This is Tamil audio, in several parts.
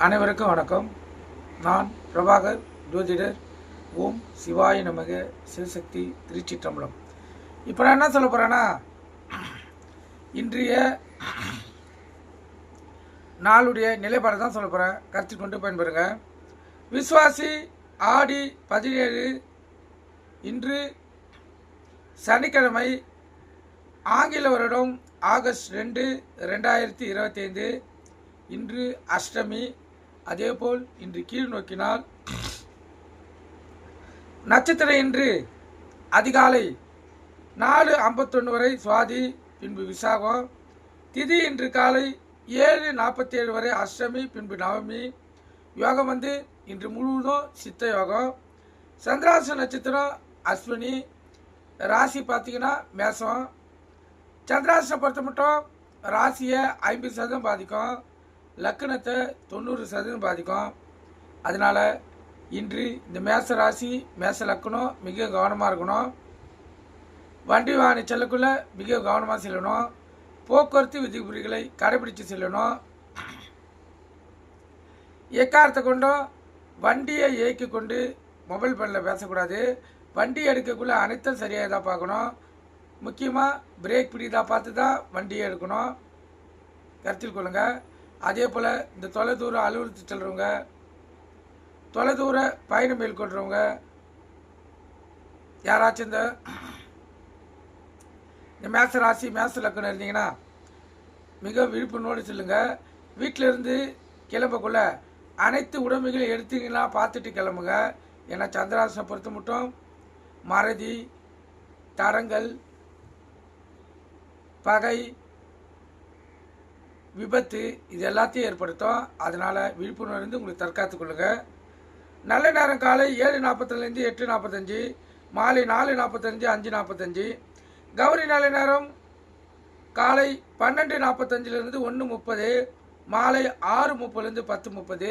அனைவருக்கும் வணக்கம். நான் பிரபாகர் ஜோதிடர் ஓம் சிவாய நமக சிவசக்தி திருச்சிற்றம்பலம். இப்போ நான் என்ன சொல்ல போகிறேன்னா இன்றைய நாளுடைய நிலைப்பாடு தான் சொல்ல போகிறேன் கருத்து கொண்டு பயன்பெறுங்க விஸ்வாசி ஆடி பதினேழு இன்று சனிக்கிழமை ஆங்கில வருடம் ஆகஸ்ட் ரெண்டு ரெண்டாயிரத்தி இருபத்தைந்து. இன்று அஷ்டமி அதேபோல் இன்று கீழ் நோக்கினால் நட்சத்திரம் இன்று அதிகாலை நாலு ஐம்பத்தொன்று வரை சுவாதி பின்பு விசாகம் திதி இன்று காலை ஏழு நாற்பத்தி ஏழு வரை அஷ்டமி பின்பு நவமி யோகம் வந்து இன்று முழுவதும் சித்த யோகம். சந்திராச நட்சத்திரம் அஸ்வினி ராசி பார்த்தீங்கன்னா மேசம். சந்திராசனை பொறுத்த மட்டும் ராசியை ஐம்பது சதவீதம் பாதிக்கும். லக்கணத்தை தொண்ணூறு சதவீதம் பாதிக்கும். அதனால் இன்று இந்த மேச ராசி மேச லக்கணம் மிக கவனமாக இருக்கணும். வண்டி வாகன செல்லக்குள்ளே மிக கவனமாக செல்லணும். போக்குவரத்து விதிமுறைகளை கடைபிடித்து செல்லணும். எக்காரத்தை கொண்டும் வண்டியை இயக்கி கொண்டு மொபைல் ஃபோனில் பேசக்கூடாது. வண்டி எடுக்கக்குள்ளே அனைத்தும் சரியாக தான் பார்க்கணும். முக்கியமாக பிரேக் பிடிதா பார்த்து தான் வண்டியை எடுக்கணும். கருத்தில் கொள்ளுங்கள் அதே போல் இந்த தொலைதூர அலுவலகத்துக்கு செல்கிறவங்க தொலைதூர பயணம் மேற்கொள்கிறவங்க யாராச்சும் இந்த இந்த மேச ராசி மேச லக்கணம் இருந்தீங்கன்னா மிக விழிப்புணர்வோடு சொல்லுங்க. வீட்டிலிருந்து கிளம்பக்குள்ள அனைத்து உடைமைகளையும் எடுத்தீங்கன்னா பார்த்துட்டு கிளம்புங்க. ஏன்னா சந்திராசனை பொறுத்த மட்டும் மறதி தரங்கள் பகை விபத்து இது எல்லாத்தையும் ஏற்படுத்தும். அதனால் விழிப்புணர்வு இருந்து உங்களுக்கு தற்காத்து கொள்ளுங்க. நல்ல நேரம் காலை ஏழு நாற்பத்துலேருந்து எட்டு நாற்பத்தஞ்சு மாலை நாலு நாற்பத்தஞ்சு அஞ்சு நாற்பத்தஞ்சு. கௌரி நல்ல நேரம் காலை பன்னெண்டு நாற்பத்தஞ்சிலேருந்து ஒன்று முப்பது மாலை ஆறு முப்பதுலேருந்து பத்து முப்பது.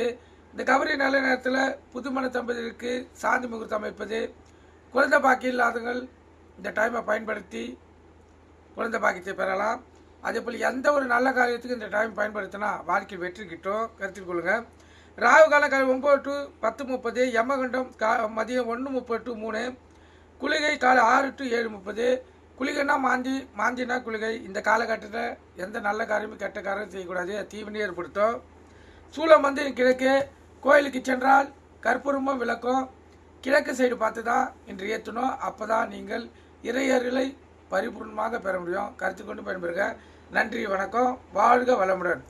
இந்த கௌரி நல்ல நேரத்தில் புதுமண தம்பதிக்கு சாந்தி முகூர்த்தம் அமைப்பது குழந்தை பாக்கி இல்லாதவங்கள் இந்த டைமை பயன்படுத்தி குழந்தை பாக்கியத்தை பெறலாம். அதே போல் எந்த ஒரு நல்ல காரியத்துக்கு இந்த டைம் பயன்படுத்தினா வாழ்க்கையில் வெற்றி கிட்டும். கருத்தில் கொள்ளுங்கள் ராகு காலம் காலை ஒம்பது டு பத்து முப்பது யமகண்டம் கா மதியம் ஒன்று முப்பது டு மூணு குளிகை காலை ஆறு டு ஏழு முப்பது குளிகைன்னா மாந்தி மாந்தினா குளிகை. இந்த காலகட்டத்தில் எந்த நல்ல காரியமும் கெட்ட காரியம் செய்யக்கூடாது. தீவினை ஏற்படுத்தும். சூளம் வந்து கிழக்கு கோயிலுக்கு சென்றால் கற்பூரமும் விளக்கும். கிழக்கு சைடு பார்த்து தான் இன்று ஏற்றணும் அப்போ தான் நீங்கள் இறையர்களை பரிபூர்ணமாக பெற முடியும். கருத்து கொண்டு பயன்பெறுக. நன்றி வணக்கம். வாழ்க வளமுடன்.